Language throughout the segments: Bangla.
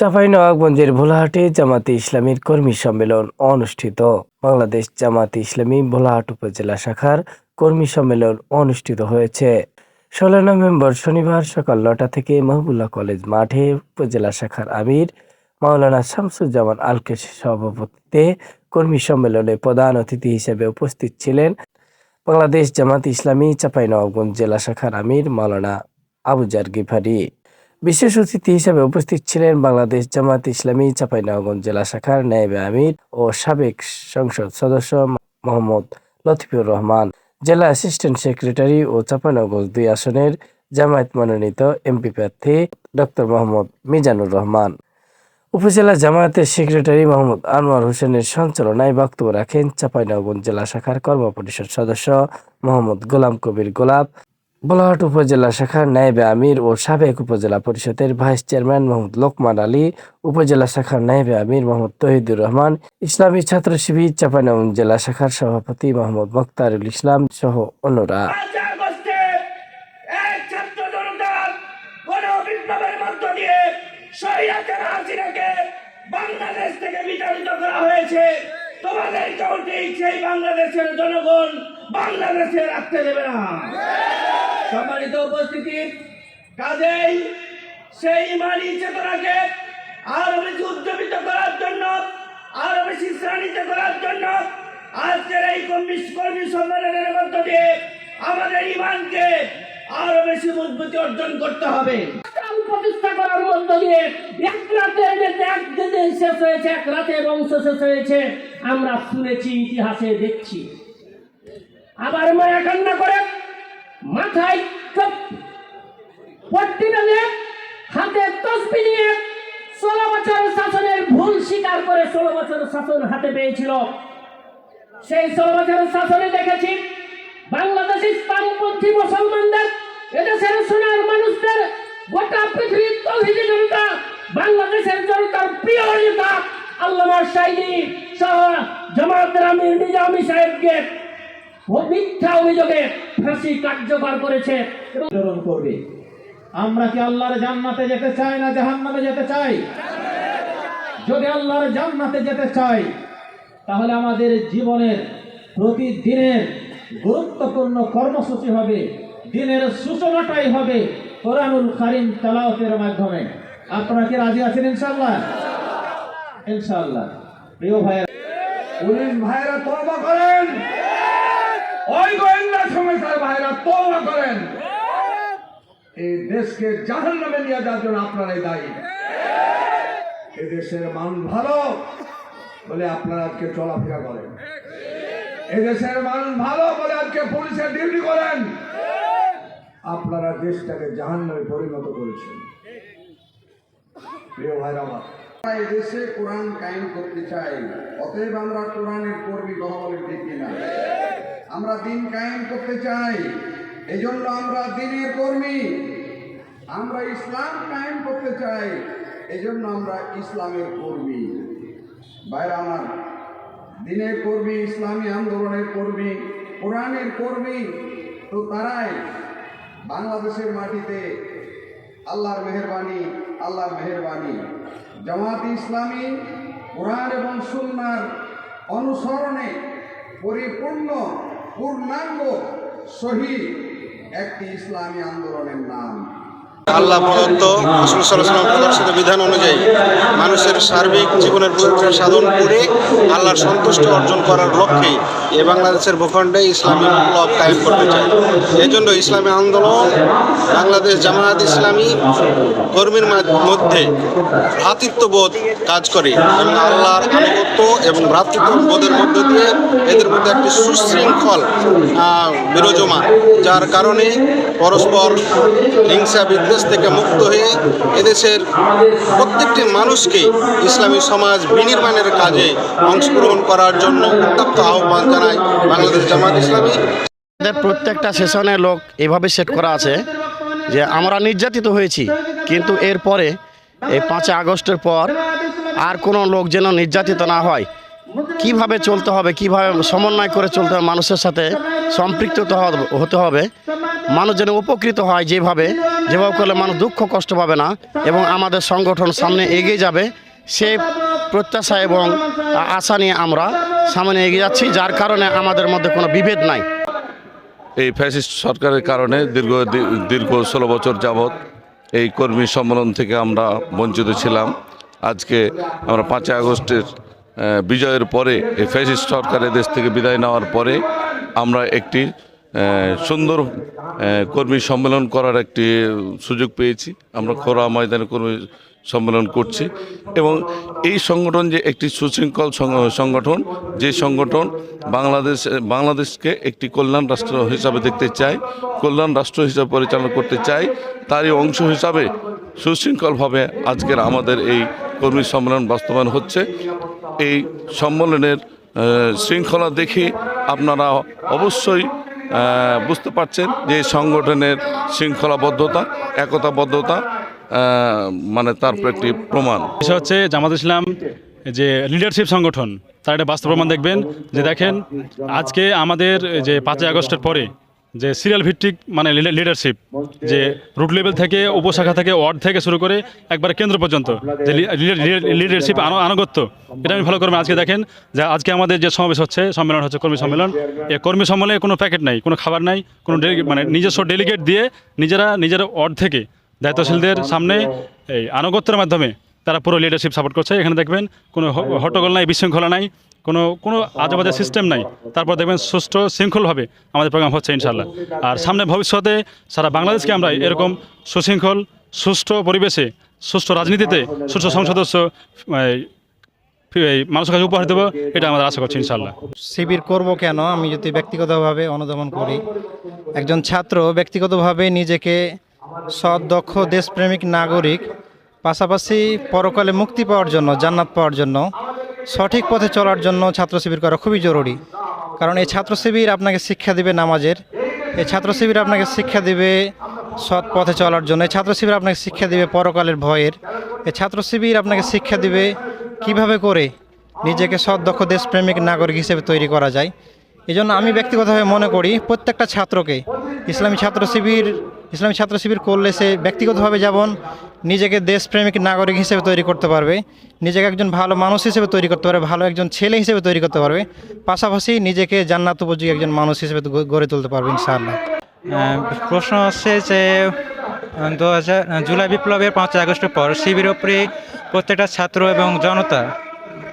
চাঁপাইনবাবগঞ্জের ভোলাহাটে জামাতে ইসলামীর কর্মী সম্মেলন অনুষ্ঠিত। বাংলাদেশ জামাতে ইসলামী ভোলাহাট উপজেলা শাখার কর্মী সম্মেলন অনুষ্ঠিত হয়েছে। ষোলো নভেম্বর শনিবার সকাল নটা থেকে মাহবুল্লাহ কলেজ মাঠে উপজেলা শাখার আমির মাওলানা শামসুজ্জামান আলকেশের সভাপতিত্বে কর্মী সম্মেলনে প্রধান অতিথি হিসেবে উপস্থিত ছিলেন বাংলাদেশ জামাত ইসলামী চাঁপাইনবাবগঞ্জ জেলা শাখার আমির মাওলানা আবুজার গিফারি। বিশেষ অতিথি হিসেবে উপস্থিত ছিলেন বাংলাদেশ জামাত ইসলামী চাঁপাইনবাবগঞ্জ জেলা শাখার নায়েবে আমির ও সাবেক সংসদ সদস্য মোহাম্মদ লতিফুর রহমান, জেলা অ্যাসিস্ট্যান্ট সেক্রেটারি ও চাঁপাইনবাবগঞ্জ দুই আসনের জামায়াত মনোনীত এমপি প্রার্থী ডক্টর মোহাম্মদ মিজানুর রহমান। উপজেলা জামায়াতের সেক্রেটারি মোহাম্মদ আনোয়ার হোসেনের সঞ্চালনায় বক্তব্য রাখেন চাঁপাইনবাবগঞ্জ জেলা শাখার কর্মপরিষদ সদস্য মোহাম্মদ গোলাম কবির গোলাপ বোলাহাট উপজেলা শাখার নায়েবে আমির ও সাবেক উপজেলা পরিষদের ভাইস চেয়ারম্যান মোহাম্মদ লোকমান আলী, উপজেলা শাখার নায়েবে আমির মোহাম্মদ তহিদুর রহমান, ইসলামী ছাত্র শিবির চাঁপাইনবাবগঞ্জ জেলা শাখার সভাপতি মোহাম্মদ মোক্তারুল ইসলাম সহ অন্যরা। বাংলাদেশ থেকে বিতাড়িত করা হয়েছে। তোমাদের সেই বাংলাদেশের জনগণ বাংলাদেশে রাখতে দেবে না। সম্মানিত উপস্থিতি, কাজেই সেই ইমানি চেতনাকে আরও বেশি উদ্যমিত করার জন্য, আরও বেশি শ্রেণীত করার জন্য আজকের এই কর্মী কর্মী সম্মেলনের মধ্য দিয়ে আমাদের ইমানকে আরও বেশি মজবুতি অর্জন করতে হবে। প্রতিষ্ঠা করার মধ্য দিয়ে এক শেষ হয়েছে, এক শেষ হয়েছে, আমরা শুনেছি, ইতিহাসে দেখছি। আবার মায়া কান্না করে মাথায় পট্টি বেঁধে হাতে তসবি নিয়ে ষোলো বছর শাসনের ভুল স্বীকার করে ষোলো বছর শাসন হাতে পেয়েছিল। সেই ষোলো বছর শাসনে দেখেছি বাংলাদেশ ইসলামপন্থী মুসলমানদের, এদেশের সোনার মানুষদের গোটা পৃথিবীর তৌহিদি জনতা, বাংলাদেশের জনতার প্রিয় নেতা আল্লামা সাইদি সহ জামাতের আমির নিজামী সাহেবকে মিথ্যা অভিযোগে ফাঁসি কার্যকর করেছে। এবং করবে। আমরা কি আল্লাহর জান্নাতে যেতে চাই না জাহান্নামে যেতে চাই? যদি আল্লাহর জান্নাতে যেতে চাই তাহলে আমাদের জীবনের প্রতিদিনের গুরুত্বপূর্ণ কর্মসূচি হবে দিনের সূচনাটাই হবে কোরআনুল কারিম তেলাওয়াতের মাধ্যমে। আপনারা কি রাজি আছেন ইনশাআল্লাহ? ইনশাআল্লাহ। প্রিয় ভাইয়ের পুলিশ ভাইরা তওবা করেন। ওই গোয়েন্দা সংস্থার ভাইরা তওবা করেন। এই দেশকে জাহান নামে নিয়ে যাওয়ার জন্য আপনারাই দায়ী। এ দেশের মান ভালো বলে আপনারা আজকে চলাফেরা করেন। এ দেশের মান ভালো বলে আজকে পুলিশের ডিউটি করেন। আপনারা দেশটাকে জাহান নামে পরিণত করেছেন। প্রিয় ভাইরা আমার এই দেশে কোরআন কায়েম করতে চাই অতএব আমরা কোরআনের কর্মী বলে ঠিক কিনা? আমরা দিন কায়েম করতে চাই। এই জন্য আমরা দিনের কর্মী। আমরা ইসলাম কায়েম করতে চাই। এই জন্য আমরা ইসলামের কর্মী। বাইরে আমার, দিনের কর্মী, ইসলামী আন্দোলনের কর্মী, কোরআনের কর্মী, তো তারাই বাংলাদেশের মাটিতে আল্লাহর মেহরবানি আল্লাহর মেহরবানি। জামাত ইসলামী কোরআন এবং সুন্নার অনুসরণে পরিপূর্ণ পূর্ণাঙ্গ শহীদ একটি ইসলামী আন্দোলনের নাম। আল্লাহ প্রদত্ত রসুল সাল্লাহ প্রদর্শিত বিধান অনুযায়ী মানুষের সার্বিক জীবনের সাধন করে আল্লাহর সন্তুষ্টি অর্জন করার লক্ষ্যে এ বাংলাদেশের ভূখণ্ডে ইসলামী বিপ্লব কায়েম করতে চায়। এই জন্য ইসলামী আন্দোলন, বাংলাদেশ জামায়াত ইসলামী কর্মীর মধ্যে ভ্রাতৃত্ববোধ কাজ করে এবং আল্লাহর আনুগত্য এবং ভ্রাতৃত্ববোধের মধ্য দিয়ে এদের মধ্যে একটি সুশৃঙ্খল বিরাজমান, যার কারণে পরস্পর হিংসা বিদ্বেষ থেকে মুক্ত হয়ে এদেশের প্রত্যেকটি মানুষকে ইসলামী সমাজ বিনির্মাণের কাজে অংশগ্রহণ করার জন্য উত্তপ্ত আহ্বান জানায়, বাংলাদেশ জামাত ইসলামী। আমাদের প্রত্যেকটা সেশনে লোক এভাবে সেট করা আছে যে আমরা নির্যাতিত হয়েছি, কিন্তু এরপরে এই পাঁচই আগস্টের পর আর কোনো লোক যেন নির্যাতিত না হয়। কীভাবে চলতে হবে, কীভাবে সমন্বয় করে চলতে হবে, মানুষের সাথে সম্পৃক্ত হতে হবে- মানুষ যেন উপকৃত হয় যেভাবে যেভাবে করলে মানুষ দুঃখ কষ্ট পাবে না এবং আমাদের সংগঠন সামনে এগিয়ে যাবে, সে প্রত্যাশা এবং আশা নিয়ে আমরা সামনে এগিয়ে যাচ্ছি, যার কারণে আমাদের মধ্যে কোনো বিভেদ নাই। এই ফ্যাসিস্ট সরকারের কারণে দীর্ঘ দীর্ঘ ষোলো বছর যাবৎ এই কর্মী সম্মেলন থেকে আমরা বঞ্চিত ছিলাম। আজকে আমরা পাঁচই আগস্টের বিজয়ের পরে এই ফ্যাসিস্ট সরকারের দেশ থেকে বিদায় নেওয়ার পরে আমরা একটি সুন্দর কর্মী সম্মেলন করার একটি সুযোগ পেয়েছি। আমরা খোরা ময়দানে কর্মী সম্মেলন করছি এবং এই সংগঠন যে একটি সুশৃঙ্খল সংগঠন, যে সংগঠন বাংলাদেশ, বাংলাদেশকে একটি কল্যাণ রাষ্ট্র হিসাবে দেখতে চায়, কল্যাণ রাষ্ট্র হিসাবে পরিচালনা করতে চায়, তারই অংশ হিসাবে সুশৃঙ্খলভাবে আজকের আমাদের এই কর্মী সম্মেলন বাস্তবায়ন হচ্ছে। এই সম্মেলনের শৃঙ্খলা দেখে আপনারা অবশ্যই বুঝতে পারছেন যে সংগঠনের শৃঙ্খলাবদ্ধতা, একতাবদ্ধতা মানে তার একটি প্রমাণ। বিষয় হচ্ছে জামাত ইসলাম যে লিডারশিপ সংগঠন, তার একটা বাস্তব প্রমাণ দেখবেন যে দেখেন, আজকে আমাদের যে পাঁচই আগস্টের পরে যে সিরিয়াল ভিত্তিক মানে লিডারশিপ যে রুট লেভেল থেকে উপশাখা থেকে ওয়ার্ড থেকে শুরু করে একবারে কেন্দ্র পর্যন্ত যে লিডারশিপ আনুগত্য, এটা আমি ফলো করবেন আজকে দেখেন, যে আজকে আমাদের যে সমাবেশ হচ্ছে, সম্মেলন হচ্ছে কর্মী সম্মেলন এই কর্মী সম্মেলনে কোনো প্যাকেট নাই, কোনো খাবার নাই, কোনো মানে নিজস্ব ডেলিগেট দিয়ে নিজেরা নিজের ওয়ার্ড থেকে দায়িত্বশীলদের সামনে এই আনুগত্যের মাধ্যমে তারা পুরো লিডারশিপ সাপোর্ট করছে। এখানে দেখবেন কোনো হট্টগোল নাই, বিশৃঙ্খলা নাই, কোনো কোনো আজেবাজে সিস্টেম নাই। তারপর দেখবেন সুষ্ঠু, শৃঙ্খলভাবে আমাদের প্রোগ্রাম হচ্ছে ইনশাল্লাহ আর সামনে ভবিষ্যতে সারা বাংলাদেশকে আমরা এরকম সুশৃঙ্খল, সুষ্ঠু পরিবেশে, সুষ্ঠু রাজনীতিতে, সুষ্ঠু সংসদস্য মানুষের কাছে উপহার দেবো, এটা আমাদের আশা করছি ইনশাল্লাহ শিবির করব কেন? আমি যদি ব্যক্তিগতভাবে অনুধাবন করি, একজন ছাত্র ব্যক্তিগতভাবে নিজেকে সৎ দক্ষ দেশপ্রেমিক নাগরিক, পাশাপাশি পরকালে মুক্তি পাওয়ার জন্য, জান্নাত পাওয়ার জন্য, সঠিক পথে চলার জন্য ছাত্র শিবির করা খুবই জরুরি। কারণ এই ছাত্র শিবির আপনাকে শিক্ষা দিবে নামাজের, এই ছাত্র শিবির আপনাকে শিক্ষা দিবে সৎ পথে চলার জন্য, এই ছাত্র শিবির আপনাকে শিক্ষা দিবে পরকালের ভয়ের, এই ছাত্র শিবির আপনাকে শিক্ষা দিবে কীভাবে করে নিজেকে সৎ দক্ষ দেশপ্রেমিক নাগরিক হিসেবে তৈরি করা যায়। এই জন্য আমি ব্যক্তিগতভাবে মনে করি প্রত্যেকটা ছাত্রকে, ইসলামী ছাত্র শিবির ইসলামী ছাত্র শিবির করলে সে ব্যক্তিগতভাবে যেমন নিজেকে দেশপ্রেমিক নাগরিক হিসেবে তৈরি করতে পারবে, নিজেকে একজন ভালো মানুষ হিসেবে তৈরি করতে পারবে, ভালো একজন ছেলে হিসেবে তৈরি করতে পারবে, পাশাপাশি নিজেকে জান্নাত উপযোগী একজন মানুষ হিসেবে গড়ে তুলতে পারবে ইনশাআল্লাহ। প্রশ্ন হচ্ছে যে দু হাজার জুলাই বিপ্লবের পাঁচই আগস্টের পর শিবির উপরে প্রত্যেকটা ছাত্র এবং জনতা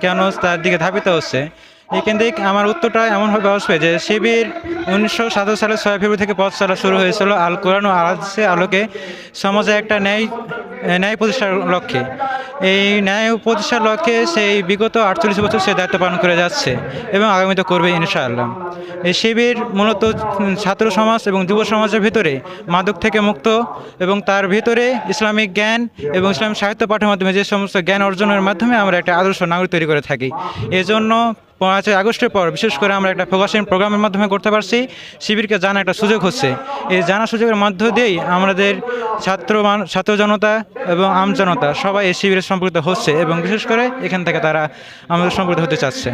কেন তার দিকে ধাবিত হচ্ছে? এখান থেকে আমার উত্তরটা এমনভাবে আসবে যে, শিবির উনিশশো সাতাশ সালের ছয় ফেব্রুয়ারি থেকে পথ চলা শুরু হয়েছিল আল কোরআন ও আলাদে আলোকে। সমাজে একটা ন্যায় ন্যায় প্রতিষ্ঠার লক্ষ্যে। এই ন্যায় প্রতিষ্ঠার লক্ষ্যে সেই বিগত আটচল্লিশ বছর সে দায়িত্ব পালন করে যাচ্ছে এবং আগামীতে করবে ইনশাআল্লাহ। এই শিবির মূলত ছাত্র সমাজ এবং যুব সমাজের ভিতরে মাদক থেকে মুক্ত এবং তার ভিতরে ইসলামিক জ্ঞান এবং ইসলামিক সাহিত্য পাঠের মাধ্যমে যে সমস্ত জ্ঞান অর্জনের মাধ্যমে আমরা একটা আদর্শ নাগরিক তৈরি করে থাকি। এজন্য পাঁচই আগস্টের পর, বিশেষ করে আমরা একটা ফোকাসিং প্রোগ্রামের মাধ্যমে করতে পারছি। শিবিরকে জানা একটা সুযোগ হচ্ছে। এই জানা সুযোগের মধ্য দিয়েই আমাদের ছাত্র ছাত্র জনতা এবং আম জনতা সবাই এই শিবিরে সম্পর্কিত হচ্ছে এবং বিশেষ করে এখান থেকে তারা আমাদের সম্পর্কিত হতে চাচ্ছে।